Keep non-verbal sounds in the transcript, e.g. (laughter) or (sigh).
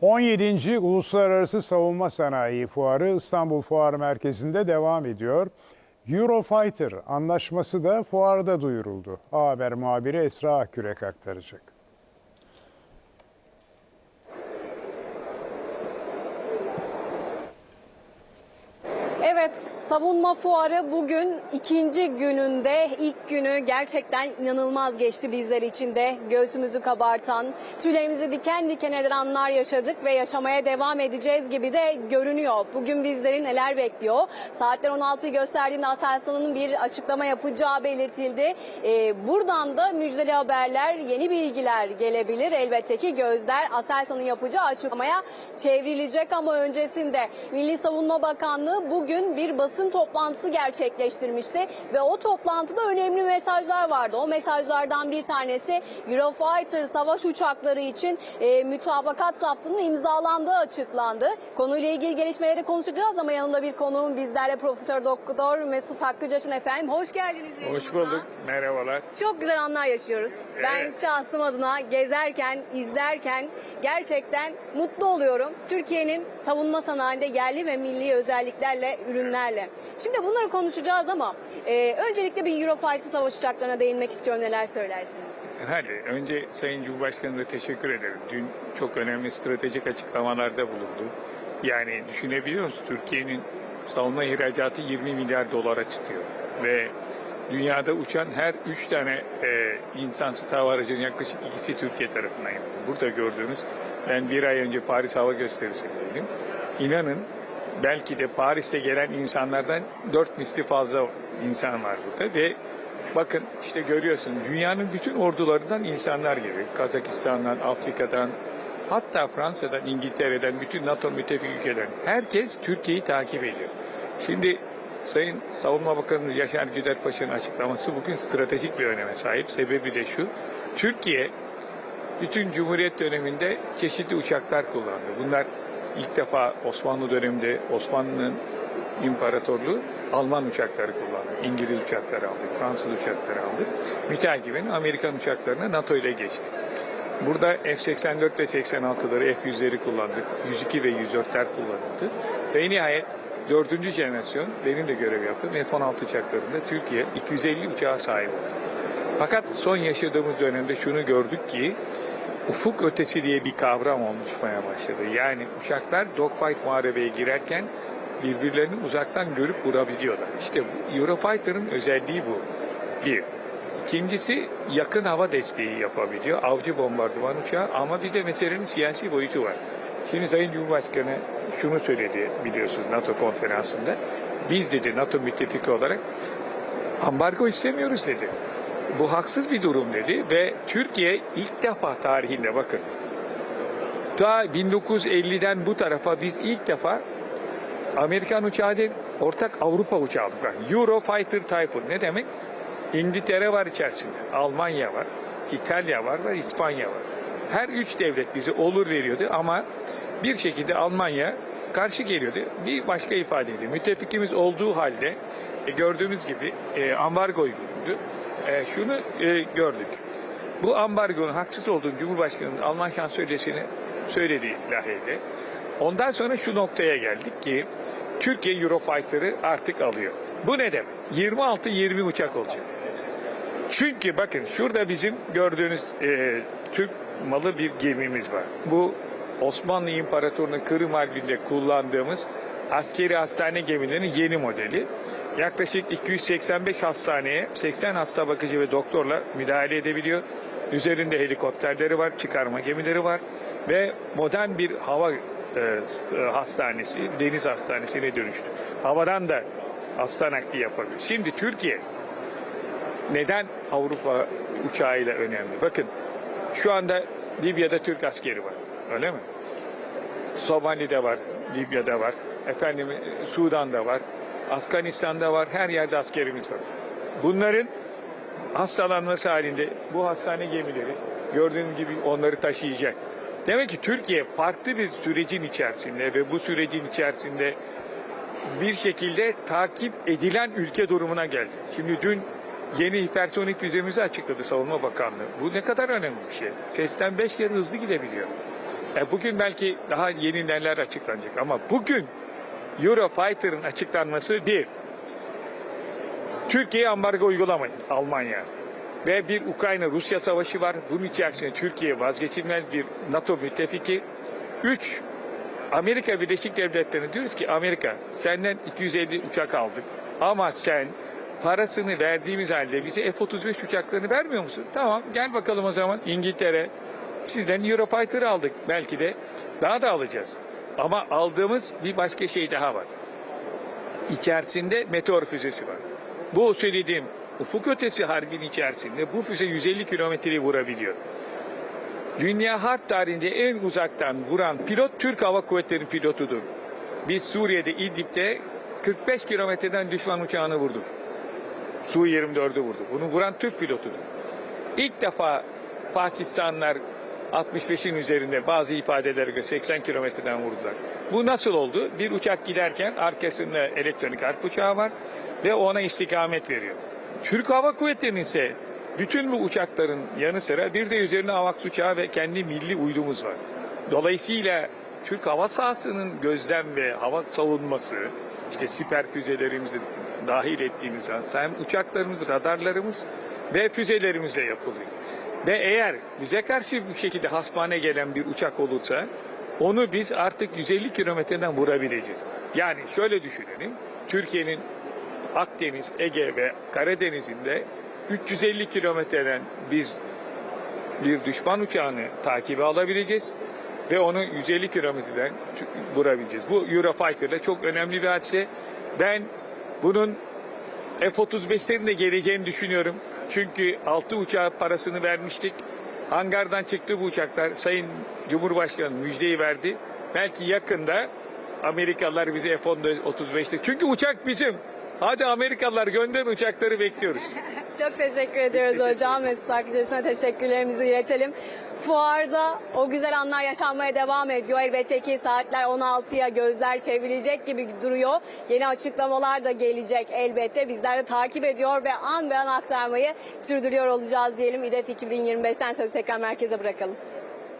17. Uluslararası Savunma Sanayi Fuarı İstanbul Fuar Merkezi'nde devam ediyor. Eurofighter anlaşması da fuarda duyuruldu. A Haber muhabiri Esra Akürek aktaracak. Evet, savunma fuarı bugün ikinci gününde, ilk günü gerçekten inanılmaz geçti bizler için de. Göğsümüzü kabartan, tüylerimizi diken diken eden anlar yaşadık ve yaşamaya devam edeceğiz gibi de görünüyor. Bugün bizleri neler bekliyor? Saatler 16'yı gösterdiğinde Aselsan'ın bir açıklama yapacağı belirtildi. Ee, buradan da müjdeli haberler, yeni bilgiler gelebilir. Elbette ki gözler Aselsan'ın yapacağı açıklamaya çevrilecek ama öncesinde Milli Savunma Bakanlığı bugün bir basın toplantısı gerçekleştirmişti ve o toplantıda önemli mesajlar vardı. O mesajlardan bir tanesi Eurofighter savaş uçakları için e, mütabakat zaptının imzalandığı açıklandı. Konuyla ilgili gelişmeleri konuşacağız ama yanında bir konuğum bizlerle Profesör Doktor Mesut Hakkıcaç'ın efendim. Hoş geldiniz. Hoş bulduk. Merhabalar. Çok güzel anlar yaşıyoruz. Ben Evet. şahsım adına gezerken, izlerken gerçekten mutlu oluyorum. Türkiye'nin savunma sanayinde yerli ve milli özelliklerle, ürünlerle. Şimdi bunları konuşacağız ama e, öncelikle bir Eurofighter savaş uçaklarına değinmek istiyorum. Neler söylersiniz? Hadi önce Sayın Cumhurbaşkanı'na teşekkür ederim. Dün çok önemli stratejik açıklamalarda bulundu. Yani düşünebiliyor? Türkiye'nin savunma ihracatı 20 milyar dolara çıkıyor. Ve dünyada uçan her 3 tane e, insansız hava aracının yaklaşık ikisi Türkiye tarafından yapılıyor. Burada gördüğünüz, ben bir ay önce Paris Hava Gösterisi'ndeydim. İnanın belki de Paris'te gelen insanlardan dört misli fazla insan var burada ve bakın işte görüyorsun dünyanın bütün ordularından insanlar geliyor. Kazakistan'dan, Afrika'dan, hatta Fransa'dan, İngiltere'den, bütün NATO müttefik ülkelerin. Herkes Türkiye'yi takip ediyor. Şimdi Sayın Savunma Bakanı Yaşar Güderpaşa'nın açıklaması bugün stratejik bir öneme sahip. Sebebi de şu, Türkiye bütün Cumhuriyet döneminde çeşitli uçaklar kullandı. Bunlar ilk defa Osmanlı döneminde Osmanlı'nın imparatorluğu Alman uçakları kullandı. İngiliz uçakları aldık, Fransız uçakları aldık. Müteakiben Amerikan uçaklarına NATO ile geçti. Burada F-84 ve 86'ları, F-100'leri kullandık. 102 ve 104'ler kullanıldı. Ve nihayet dördüncü jenerasyon benim de görev yaptığım F-16 uçaklarında Türkiye 250 uçağa sahip oldu. Fakat son yaşadığımız dönemde şunu gördük ki ufuk ötesi diye bir kavram oluşmaya başladı. Yani uçaklar dogfight muharebeye girerken birbirlerini uzaktan görüp vurabiliyorlar. İşte Eurofighter'ın özelliği bu. Bir. İkincisi yakın hava desteği yapabiliyor. Avcı bombardıman uçağı ama bir de meselenin siyasi boyutu var. Şimdi Sayın Cumhurbaşkanı şunu söyledi biliyorsunuz NATO konferansında. Biz dedi NATO müttefiki olarak ambargo istemiyoruz dedi. Bu haksız bir durum dedi ve Türkiye ilk defa tarihinde bakın ta 1950'den bu tarafa biz ilk defa Amerikan uçağı değil, ortak Avrupa uçağı aldık. Eurofighter Typhoon ne demek? İngiltere var içerisinde, Almanya var, İtalya var ve İspanya var. Her üç devlet bize olur veriyordu ama bir şekilde Almanya karşı geliyordu. Bir başka ifadeydi. Müttefikimiz olduğu halde e, gördüğümüz gibi e, ambargo uyguluyordu. E, şunu e, gördük. Bu ambargonun haksız olduğunu Cumhurbaşkanı'nın Alman şansölyesini söylediği laheyde. Ondan sonra şu noktaya geldik ki Türkiye Eurofighter'ı artık alıyor. Bu ne demek? 26-20 uçak olacak. Çünkü bakın şurada bizim gördüğünüz e, Türk malı bir gemimiz var. Bu Osmanlı İmparatorluğu'nun Kırım Harbi'nde kullandığımız askeri hastane gemilerinin yeni modeli. Yaklaşık 285 hastaneye 80 hasta bakıcı ve doktorla müdahale edebiliyor. Üzerinde helikopterleri var, çıkarma gemileri var ve modern bir hava e, hastanesi, deniz hastanesine dönüştü. Havadan da hasta nakli yapabilir. Şimdi Türkiye neden Avrupa uçağıyla önemli? Bakın şu anda Libya'da Türk askeri var. Öyle mi? Somali'de var, Libya'da var. Efendim Sudan'da var. Afganistan'da var. Her yerde askerimiz var. Bunların hastalanması halinde bu hastane gemileri gördüğünüz gibi onları taşıyacak. Demek ki Türkiye farklı bir sürecin içerisinde ve bu sürecin içerisinde bir şekilde takip edilen ülke durumuna geldi. Şimdi dün yeni hipersonik füzemizi açıkladı Savunma Bakanlığı. Bu ne kadar önemli bir şey. Sesten beş kere hızlı gidebiliyor. E bugün belki daha yeni neler açıklanacak ama bugün Eurofighter'ın açıklanması bir, Türkiye ambargo uygulamayın Almanya. Ve bir Ukrayna-Rusya savaşı var. Bunun içerisinde Türkiye vazgeçilmez bir NATO müttefiki. Üç, Amerika Birleşik Devletleri'ne diyoruz ki Amerika senden 250 uçak aldık. Ama sen parasını verdiğimiz halde bize F-35 uçaklarını vermiyor musun? Tamam gel bakalım o zaman İngiltere. Sizden Eurofighter aldık. Belki de daha da alacağız. Ama aldığımız bir başka şey daha var. İçerisinde meteor füzesi var. Bu söylediğim ufuk ötesi harbin içerisinde bu füze 150 kilometreyi vurabiliyor. Dünya harp tarihinde en uzaktan vuran pilot Türk Hava Kuvvetleri pilotudur. Biz Suriye'de İdlib'de 45 kilometreden düşman uçağını vurduk. Su-24'ü vurdu. Bunu vuran Türk pilotudur. İlk defa Pakistanlar 65'in üzerinde bazı ifadelere göre 80 kilometreden vurdular. Bu nasıl oldu? Bir uçak giderken arkasında elektronik harp uçağı var ve ona istikamet veriyor. Türk Hava Kuvvetleri'nin ise bütün bu uçakların yanı sıra bir de üzerine AVAX uçağı ve kendi milli uydumuz var. Dolayısıyla Türk hava sahasının gözlem ve hava savunması, işte siper füzelerimizi dahil ettiğimiz zaman hem uçaklarımız, radarlarımız ve füzelerimize yapılıyor. Ve eğer bize karşı bu şekilde hasmane gelen bir uçak olursa onu biz artık 150 kilometreden vurabileceğiz. Yani şöyle düşünelim. Türkiye'nin Akdeniz, Ege ve Karadeniz'inde 350 kilometreden biz bir düşman uçağını takibe alabileceğiz ve onu 150 kilometreden vurabileceğiz. Bu Eurofighter'da çok önemli bir hadise. Ben bunun F-35'lerin de geleceğini düşünüyorum. Çünkü 6 uçağı parasını vermiştik. Hangardan çıktı bu uçaklar. Sayın Cumhurbaşkanı müjdeyi verdi. Belki yakında Amerikalılar bize F-35'lik. Çünkü uçak bizim. Hadi Amerikalılar gönder uçakları bekliyoruz. (laughs) Çok teşekkür ediyoruz hocam. Mesut Akçaş'ına teşekkürlerimizi iletelim. Fuarda o güzel anlar yaşanmaya devam ediyor. Elbette ki saatler 16'ya gözler çevrilecek gibi duruyor. Yeni açıklamalar da gelecek elbette. Bizler de takip ediyor ve an be an aktarmayı sürdürüyor olacağız diyelim. İDEF 2025'ten söz tekrar merkeze bırakalım.